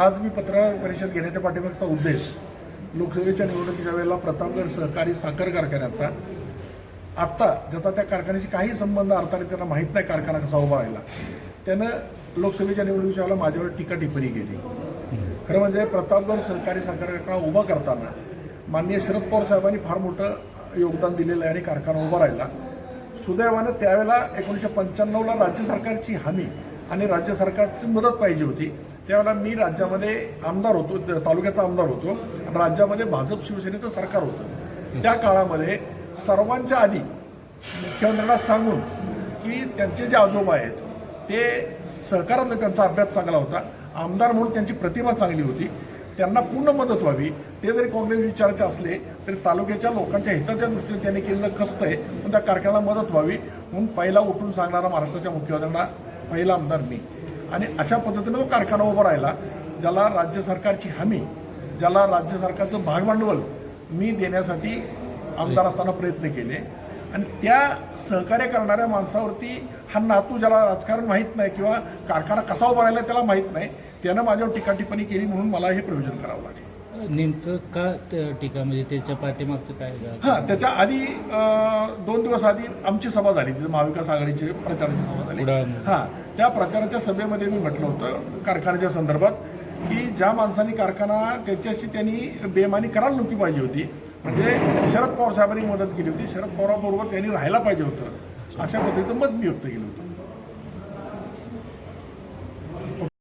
आज मी पत्रकार परिषद घेण्याच्या पाठीमागचा उद्देश लोकसभेच्या निवडणुकीच्या वेळेला प्रतापगड सहकारी साखर कारखान्याचा. आत्ता ज्याचा त्या कारखान्याशी काही संबंध अर्थाने त्यांना माहीत नाही कारखाना कसा उभा राहिला. त्यानं लोकसभेच्या निवडणुकीच्या वेळेला माझ्यावर टीका टिप्पणी केली. खरं म्हणजे प्रतापगड सहकारी साखर कारखाना उभा करताना माननीय शरद पवार साहेबांनी फार मोठं योगदान दिलेलं आहे आणि कारखाना उभा राहिला. सुदैवानं त्यावेळेला एकोणीसशे पंच्याण्णवला राज्य सरकारची हमी आणि राज्य सरकारची मदत पाहिजे होती. त्यावेळेला मी राज्यामध्ये आमदार होतो तालुक्याचा आमदार होतो. आणि राज्यामध्ये भाजप शिवसेनेचं सरकार होतं. त्या काळामध्ये सर्वांच्या आधी मुख्यमंत्र्यांना सांगून की त्यांचे जे आजोबा आहेत ते सहकारातला त्यांचा अभ्यास चांगला होता. आमदार म्हणून त्यांची प्रतिमा चांगली होती. त्यांना पूर्ण मदत व्हावी. ते जरी काँग्रेस विचाराचे असले तरी तालुक्याच्या लोकांच्या हिताच्या दृष्टीने त्यांनी केलेलं कष्ट आहे. पण त्या कारखान्याला मदत व्हावी. म्हणून पहिला उठून सांगणारा महाराष्ट्राच्या मुख्यमंत्र्यांना पहिला आमदार मी. आणि अशा पद्धतीनं तो कारखाना उभा राहिला ज्याला राज्य सरकारची हमी ज्याला राज्य सरकारचं भागभांडवल मी देण्यासाठी आमदार असताना प्रयत्न केले. आणि त्या सहकार्य करणाऱ्या माणसावरती हा नातू ज्याला राजकारण माहीत नाही किंवा कारखाना कसा उभा राहिला त्याला माहीत नाही त्यानं माझ्यावर टीका टिप्पणी केली म्हणून मला हे प्रयोजन करावं लागेल. नेमकं का त- टीका म्हणजे त्याच्या पाठीमागचं काय गा- हां त्याच्या आधी अं, दोन दिवस आधी आमची सभा झाली तिथे महाविकास आघाडीची प्रचाराची सभा झाली. कुडाळमध्ये. हां त्या प्रचाराच्या सभेमध्ये मी म्हटलं होतं कारखान्याच्या संदर्भात की ज्या माणसांनी कारखाना त्याच्याशी त्यांनी बेमानी करायला नव्हती पाहिजे होती. म्हणजे शरद पवार साहेबांनी मदत केली होती शरद पवाराबरोबर त्यांनी राहायला पाहिजे होतं अशा पद्धतीचं मत मी व्यक्त केलं होतं.